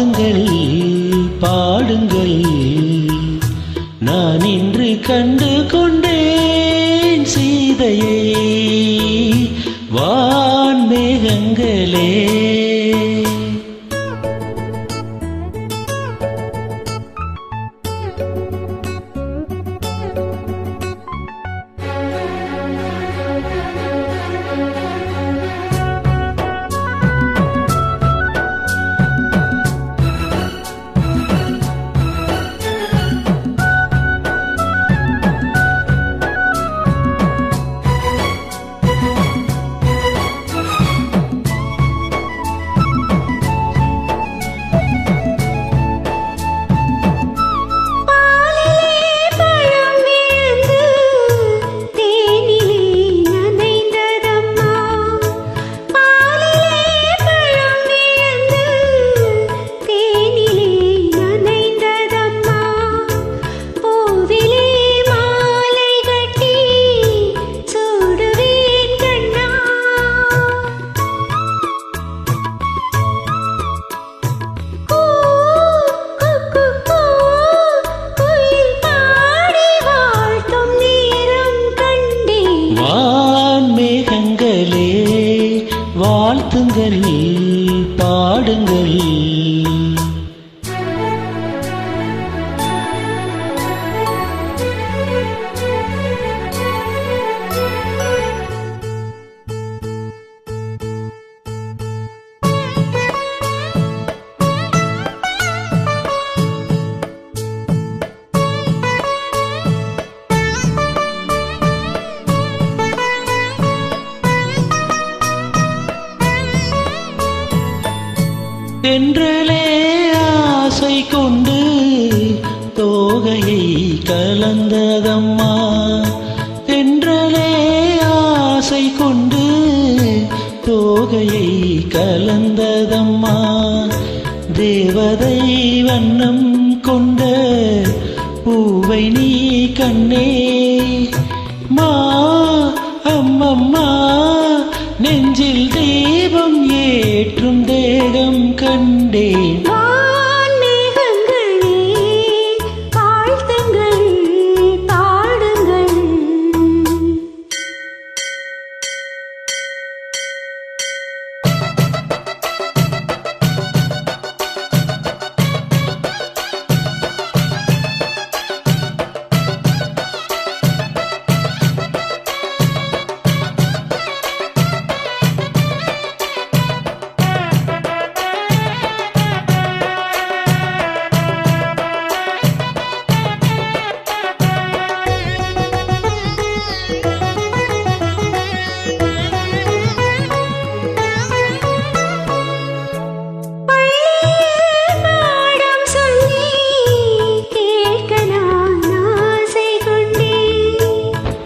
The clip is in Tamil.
பாடுங்கள் பாடுங்கள். நான் இன்று கண்டு கொண்டேன் சீதையை வான் மேகங்களே. வாழ்த்துங்கள் பாடுங்கள். தென்றலே ஆசை கொண்டு தோகையை கலந்ததம்மா. தென்றலே ஆசை கொண்டு தோகையை கலந்ததம்மா. தேவதை வண்ணம் கொண்ட பூவை நீ கண்ணே. மா அம்மம்மா நெஞ்சில் தே ஏற்றும் தேகம் கண்டே.